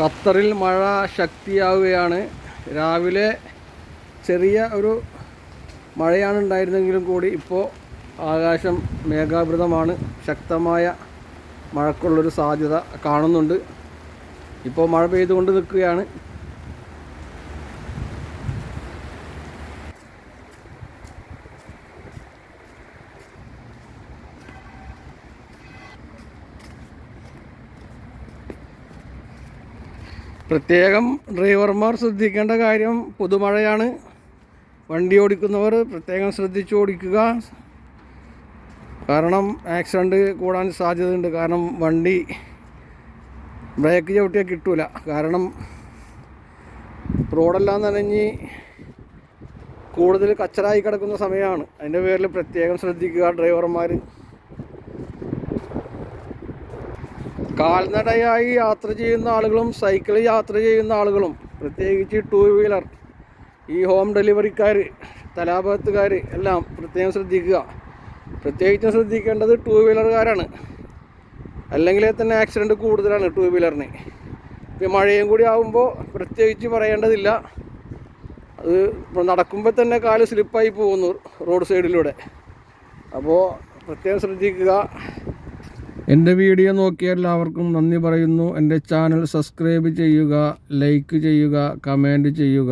ഖത്തറിൽ മഴ ശക്തിയാവുകയാണ്. രാവിലെ ചെറിയ ഒരു മഴയാണ് ഉണ്ടായിരുന്നെങ്കിലും കൂടി ഇപ്പോൾ ആകാശം മേഘാവൃതമാണ്. ശക്തമായ മഴക്കുള്ളൊരു സാധ്യത കാണുന്നുണ്ട്. ഇപ്പോൾ മഴ പെയ്തുകൊണ്ട് നിൽക്കുകയാണ്. പ്രത്യേകം ഡ്രൈവർമാർ ശ്രദ്ധിക്കേണ്ട കാര്യം പുതുമഴയാണ്. വണ്ടി ഓടിക്കുന്നവർ പ്രത്യേകം ശ്രദ്ധിച്ച് ഓടിക്കുക. കാരണം ആക്സിഡന്റ് കൂടാൻ സാധ്യതയുണ്ട്. കാരണം വണ്ടി ബ്രേക്ക് ചവിട്ടിയാൽ കിട്ടൂല. കാരണം റോഡെല്ലാം നനഞ്ഞ് കൂടുതൽ കച്ചറായി കിടക്കുന്ന സമയമാണ്. അതിന്റെ പേരിൽ പ്രത്യേകം ശ്രദ്ധിക്കുക ഡ്രൈവർമാർ കാൽനടയായി യാത്ര ചെയ്യുന്ന ആളുകളും സൈക്കിളിൽ യാത്ര ചെയ്യുന്ന ആളുകളും പ്രത്യേകിച്ച് ടൂ വീലർ ഈ ഹോം ഡെലിവറിക്കാർ തലാപത്തുകാർ എല്ലാം പ്രത്യേകം ശ്രദ്ധിക്കുക. പ്രത്യേകിച്ചും ശ്രദ്ധിക്കേണ്ടത് ടൂ വീലറുകാരാണ് അല്ലെങ്കിൽ തന്നെ ആക്സിഡന്റ് കൂടുതലാണ് ടൂ വീലറിന് ഇപ്പം മഴയും കൂടി ആകുമ്പോൾ പ്രത്യേകിച്ച് പറയേണ്ടതില്ല. അത് ഇപ്പോൾ നടക്കുമ്പോൾ തന്നെ കാൽ സ്ലിപ്പായി പോകുന്നു റോഡ് സൈഡിലൂടെ അപ്പോൾ പ്രത്യേകം ശ്രദ്ധിക്കുക. എന്റെ വീഡിയോ നോക്കിയ എല്ലാവർക്കും നന്ദി പറയുന്നു. എന്റെ ചാനൽ സബ്സ്ക്രൈബ് ചെയ്യുക ലൈക്ക് ചെയ്യുക കമന്റ് ചെയ്യുക.